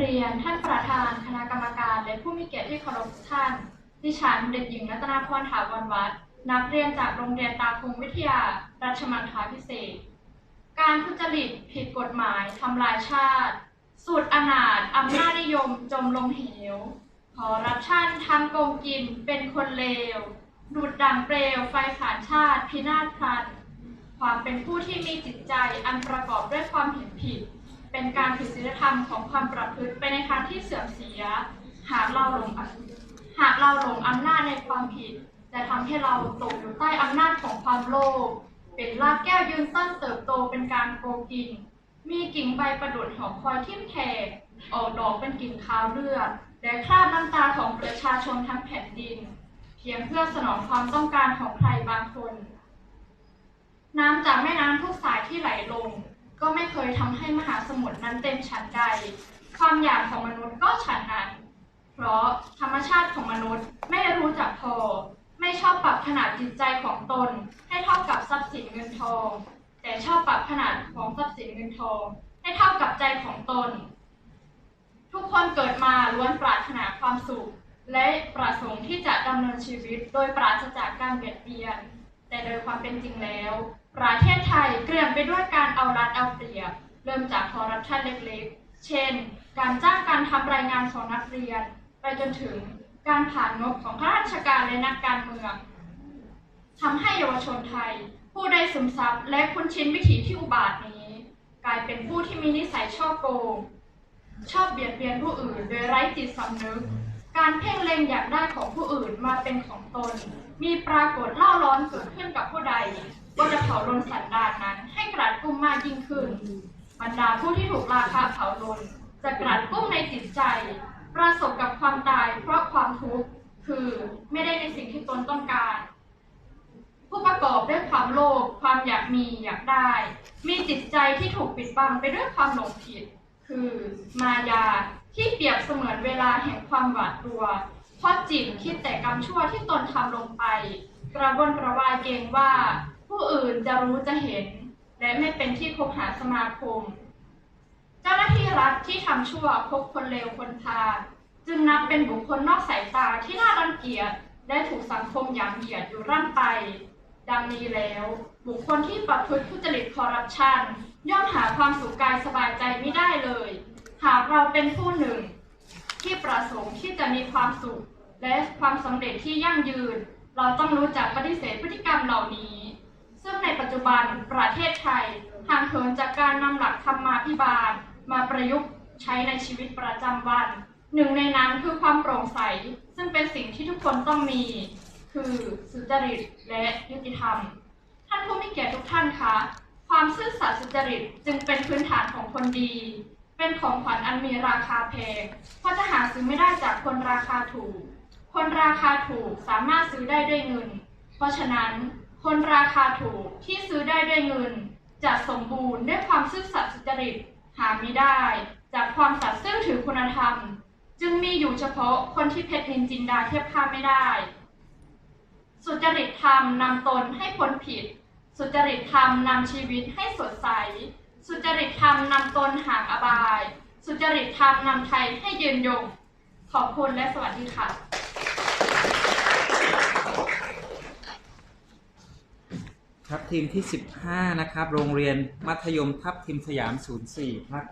เรียนท่านประธานคณะกรรมการและผู้มีเกียรติที่เคารพทุกท่าน ดิฉันเด็กหญิงรัตนาพรถาวรวัฒน์นักเรียนจากโรงเรียนตาคงวิทยาราชมังคลาพิเศษ การทุจริตผิดกฎหมายทำลายชาติ สูตรอนาถอำนาจนิยมจมลงเหวขอรับชั่นทำโกงกินเป็นคนเลว ดูดดังเปลวไฟผ่านชาติพินาศพลัน ความเป็นผู้ที่มีจิตใจอันประกอบด้วยความเห็นผิด เป็นการผิดศีลธรรมของความประพฤติไปในทางที่เสื่อมเสีย หากเราหลงหากเราหลงอำนาจในความผิด จะทำให้เราตกอยู่ใต้อำนาจของความโลภเป็นรากแก้วยืนต้นเติบโตเป็นการโกกินมีกิ่งใบประดุดหอคอยทิ่มแทงออกดอกเป็นกิ่งขาวเลือด และคราบน้ำตาของประชาชนทั้งแผ่นดิน เพียงเพื่อสนองความต้องการของใครบางคน น้ำจากแม่น้ำทุกสายที่ไหลลง ก็ไม่เคยทำให้มหาสมุทรนั้นเต็มฉันใดความอยากของมนุษย์ก็ฉันนั้น เพราะธรรมชาติของมนุษย์ไม่รู้จักพอ ไม่ชอบปรับขนาดจิตใจของตน ให้เท่ากับทรัพย์สินเงินทอง แต่ชอบปรับขนาดของทรัพย์สินเงินทอง ให้เท่ากับใจของตน ทุกคนเกิดมาล้วนปรารถนาความสุข และประสงค์ที่จะดำเนินชีวิตโดยปราศจากการเบียดเบียน แต่โดยความเป็นจริงแล้ว ประเทศไทยเกลื่อนไป เอารัดเอาเปรียบ เริ่มจากคอร์รัปชันเล็กๆ เช่น การจ้างการทำรายงานของนักเรียน ไปจนถึงการผ่านงบของข้าราชการและนักการเมืองทำให้เยาวชนไทย ผู้ได้ซึมซับและคุ้นชินวิถีที่อุบาทนี้ กลายเป็นผู้ที่มีนิสัยชอบโกงชอบเบียดเบียนผู้อื่นโดยไร้จิตสำนึก การเพ่งเล็งอยากได้ของผู้อื่นมาเป็นของตน มีปรากฏเล่าร้อนเกิดขึ้นกับผู้ใด ก็จะเผาลนสันดานนั้น ให้กรัดกุ้มมากยิ่งขึ้น บรรดาผู้ที่ถูกราคาเผาลนจะกรัดกุ้มในจิตใจ ประสบกับความตายเพราะความทุกข์คือไม่ได้ในสิ่งที่ตนต้องการ ผู้ประกอบด้วยความโลภความอยากมีอยากได้ มีจิตใจที่ถูกปิดบังไปด้วยความหลงผิด คือมายา ที่เปรียบเสมือนเวลาแห่งความหวาดกลัว เพราะจิตคิดแต่กรรมชั่วที่ตนทำลงไป กระวนกระวายเกรงว่า ผู้อื่นจะรู้จะเห็น และไม่เป็นที่คบหาสมาคม เจ้าหน้าที่รัฐที่ทำชั่วพบคนเลวคนพาจึงนับเป็นบุคคลนอกสายตาที่น่ารังเกียจและถูกสังคมหยามเหยียดอยู่ร่ำไป ดังนี้แล้ว บุคคลที่ประพฤติทุจริตคอร์รัปชันย่อมหาความสุขกายสบายใจไม่ได้เลย หากเราเป็นผู้หนึ่งที่ประสงค์ที่จะมีความสุข และความสำเร็จที่ยั่งยืน เราต้องรู้จักปฏิเสธพฤติกรรมเหล่านี้ ซึ่งในปัจจุบันประเทศไทยห่างเหินจากการนำหลักธรรมาภิบาล มาประยุกต์ใช้ในชีวิตประจำวัน หนึ่งในนั้นคือความโปร่งใส ซึ่งเป็นสิ่งที่ทุกคนต้องมี คือสุจริตและยุติธรรม ท่านผู้มีเกียรติทุกท่านคะความซื่อสัตย์สุจริตจึงเป็นพื้นฐานของคนดี เป็นของขวัญอันมีราคาแพงเพราะจะหาซื้อไม่ได้จากคนราคาถูก คนราคาถูกสามารถซื้อได้ด้วยเงิน เพราะฉะนั้นคนราคาถูกที่ซื้อได้ด้วยเงินจะสมบูรณ์ด้วยความซื่อสัตย์สุจริตหาไม่ได้ จากความสัตย์ซื่อถือคุณธรรม จึงมีอยู่เฉพาะคนที่เพชรนินจินดาเทียบค่าไม่ได้ สุจริตธรรมนำตนให้พ้นผิด สุจริตธรรมนำชีวิตให้สดใส สุจริตธรรมนำตนห่างอบาย สุจริตธรรมนำไทยให้ยืนยง ขอบคุณและสวัสดีค่ะ ครับทีมที่ 15 นะครับ โรงเรียนมัธยมทับทิมสยาม 04ครับ